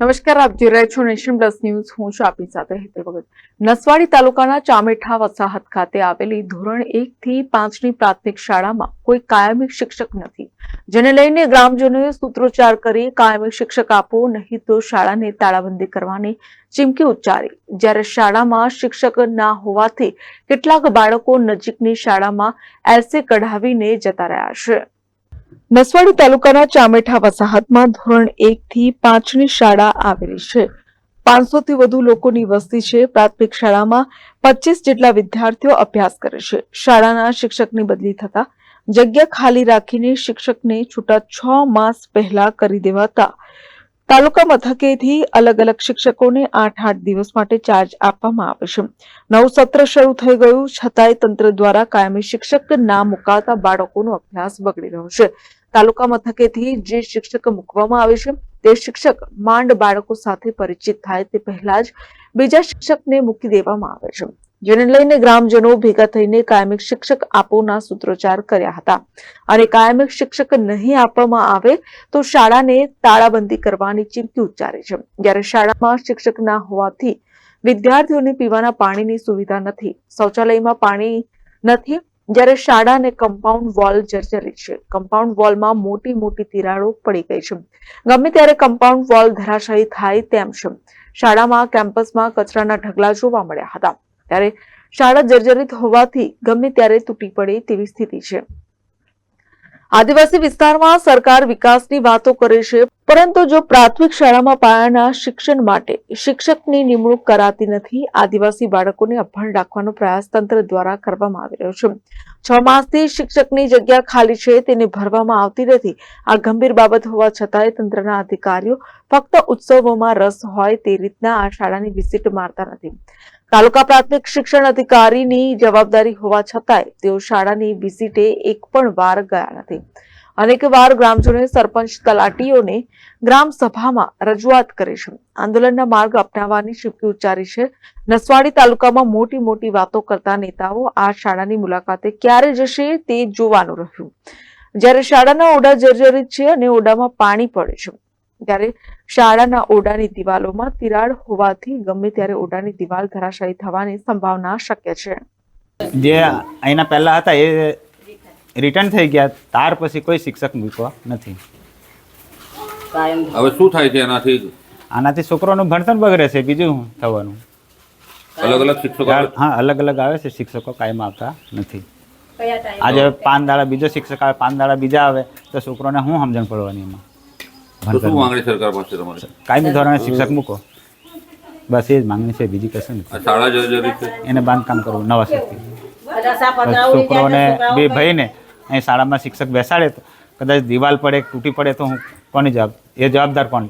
નમસ્કાર, આપ જોઈ રહ્યા છો નેશન પ્લસ ન્યૂઝ. હું છું આપની સાથે હેતલ ભગત. નસવાડી તાલુકાના ચામેઠા વસાહત ખાતે આવેલી ધોરણ એક થી પાંચની પ્રાથમિક શાળામાં કોઈ કાયમી શિક્ષક નથી. જેને લઈને ગ્રામજનોએ સૂત્રોચ્ચાર કરી, કાયમી શિક્ષક આપો, નહીં તો શાળાને તાળાબંધી કરવાની ચીમકી ઉચ્ચારી. જ્યારે શાળામાં શિક્ષક ના હોવાથી કેટલાક બાળકો નજીકની શાળામાં એલસી કઢાવીને જતા રહ્યા છે. નસવાડી તાલુકાના ચામેઠા વસાહતમાં ધોરણ એક થી પાંચની શાળા આવેલી છે. પાંચસો થી વધુ લોકોની વસ્તી છે. પ્રાથમિક શાળામાં પચીસ જેટલા વિદ્યાર્થીઓ અભ્યાસ કરે છે. શાળાના શિક્ષકની બદલી થતા જગ્યા ખાલી રાખીને શિક્ષકને છૂટા છ માસ પહેલા કરી દેવાતા તાલુકા મથકેથી અલગ અલગ શિક્ષકોને આઠ આઠ દિવસ માટે ચાર્જ આપવામાં આવે છે. નવું સત્ર શરૂ થઈ ગયું, છતાંય તંત્ર દ્વારા કાયમી શિક્ષક ના મુકાતા બાળકોનો અભ્યાસ બગડી રહ્યો છે. તાલુકા મથકેથી જે શિક્ષક મૂકવામાં આવે છે, તે શિક્ષક માંડ બાળકો સાથે પરિચિત થાય તે પહેલા જ બીજા શિક્ષકને મૂકી દેવામાં આવે છે. જેને લઈને ગ્રામજનો ભેગા થઈને કાયમિક શિક્ષક આપોના સૂત્રોચ્ચાર કર્યા હતા. અને કાયમિક શિક્ષક નહીં આપવામાં આવે તો શાળાને તાળાબંધી કરવાની ચીમકી ઉચ્ચારી છે. જ્યારે શાળામાં શિક્ષક ના હોવાથી વિદ્યાર્થીઓને પીવાના પાણીની સુવિધા નથી. શૌચાલયમાં પાણી નથી. જ્યારે શાળા અને કમ્પાઉન્ડ વોલ જર્જરિત છે. કમ્પાઉન્ડ વોલમાં મોટી મોટી તિરાડો પડી ગઈ છે. ગમે ત્યારે કમ્પાઉન્ડ વોલ ધરાશાયી થાય તેમ છે. શાળામાં કેમ્પસમાં કચરાના ઢગલા જોવા મળ્યા હતા. ત્યારે શાળા જર્જરિત હોવાથી ગમે ત્યારે તૂટી પડે તેવી સ્થિતિ છે. આદિવાસી વિસ્તારમાં સરકાર વિકાસની વાતો કરે છે, પરંતુ જો પ્રાથમિક શાળામાં પાયાના શિક્ષણ માટે શિક્ષકની નિમણૂક કરાતી નથી, આદિવાસી બાળકોને અભણ રાખવાનો પ્રયાસ તંત્ર દ્વારા કરવામાં આવી રહ્યો છે. છ માસથી શિક્ષકની જગ્યા ખાલી છે, તેને ભરવામાં આવતી નથી. આ ગંભીર બાબત હોવા છતાંય તંત્રના અધિકારીઓ ફક્ત ઉત્સવોમાં રસ હોય તે રીતના આ શાળાની વિઝિટ મારતા નથી. તાલુકા પ્રાથમિક શિક્ષણ અધિકારીની જવાબદારી હોવા છતાંય તેઓ શાળાની વિઝિટે એક પણ વાર ગયા નથી. અનેક વાર ગ્રામજનોએ સરપંચ તલાટીઓને ગ્રામ સભામાં રજૂઆત કરી છે. આંદોલનના માર્ગ અપનાવવાની ચીમકી ઉચ્ચારી છે. નસવાડી તાલુકામાં મોટી મોટી વાતો કરતા નેતાઓ આ શાળાની મુલાકાતે ક્યારે જશે તે જોવાનું રહ્યું. જ્યારે શાળાના ઓરડા જર્જરિત છે અને ઓરડામાં પાણી પડે છે. ત્યારે શાળાના ઓરડાની દિવાલોમાં તિરાડ હોવાથી ગમે ત્યારે ઓરડાની દિવાલ ધરાશાયી થવાની સંભાવના શક્ય છે. જે અહીંના પહેલા હતા એ રિટર્ન થઈ ગયા ત્યાર પછી કોઈ શિક્ષક મૂકવા નથી. હવે શું થાય છે એનાથી? આનાથી છોકરોનું ભણતર બગડે છે બીજું થવાનું? અલગ અલગ શિક્ષકો હા અલગ અલગ આવે છે શિક્ષકો કાયમ આવતા નથી. આજે પાંચ દાડા બીજો શિક્ષક આવે પાંચ દાડા બીજા આવે તો છોકરોને શું સમજણ પડવાની એમાં? શું માંગણી સરકાર પાસે તમારે? કાયમી ધોરણે શિક્ષક મૂકો. બસ એ જ માંગણી છે બીજી કશું નથી. શાળા જર્જરિત છે એને બાંધકામ કરવું નવા સરથી છોકરોને બે ભાઈને અહીં શાળામાં શિક્ષક બેસાડે તો કદાચ દિવાલ પડે તૂટી પડે તો હું કોની જવાબ એ જવાબદાર કોણ?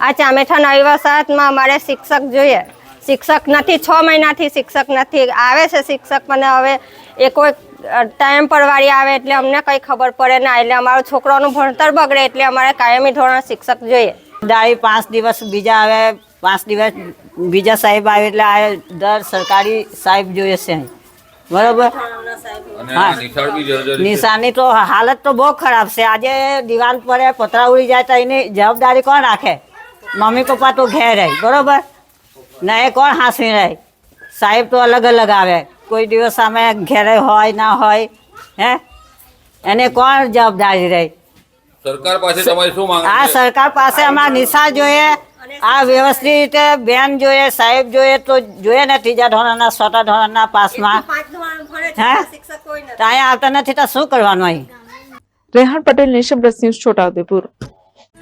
આ ચામેઠા નવી વસાહતમાં અમારે શિક્ષક જોઈએ. શિક્ષક નથી છ મહિનાથી શિક્ષક નથી. આવે છે શિક્ષક પણ હવે એ કોઈ ટાઈમ પર વાળી આવે એટલે અમને કંઈ ખબર પડે ના. એટલે અમારો છોકરાનું ભણતર બગડે એટલે અમારે કાયમી ધોરણ શિક્ષક જોઈએ. દાળી પાંચ દિવસ બીજા આવે પાંચ દિવસ બીજા સાહેબ આવે એટલે આ દર સરકારી સાહેબ જોઈએ છે. બરોબર? નિશાની તો હાલત તો બહુ ખરાબ છે. આજે દિવાલ પર પતરા ઉડી જાય તો એની જવાબદારી કોણ રાખે? મમ્મી પપ્પા તો ઘેર રહે. બરોબર? ને એ કોણ હાંસવી રહે? સાહેબ તો અલગ અલગ આવે. કોઈ દિવસ સામે ઘેરે હોય ના હોય હે? એને કોણ જવાબદારી રહે? સરકાર પાસે તમારી શું આ સરકાર પાસે અમારા નિશા જોઈએ આ વ્યવસ્થિત રીતે બેન જોઈએ સાહેબ જોઈએ તો જોઈએ ને ત્રીજા ધોરણના ચોથા ધોરણના પાસમાં. હે? તો અહીંયા આવતા નથી તો શું કરવાનું અહીં? Rehan Patel Nation Plus News Chhota Udepur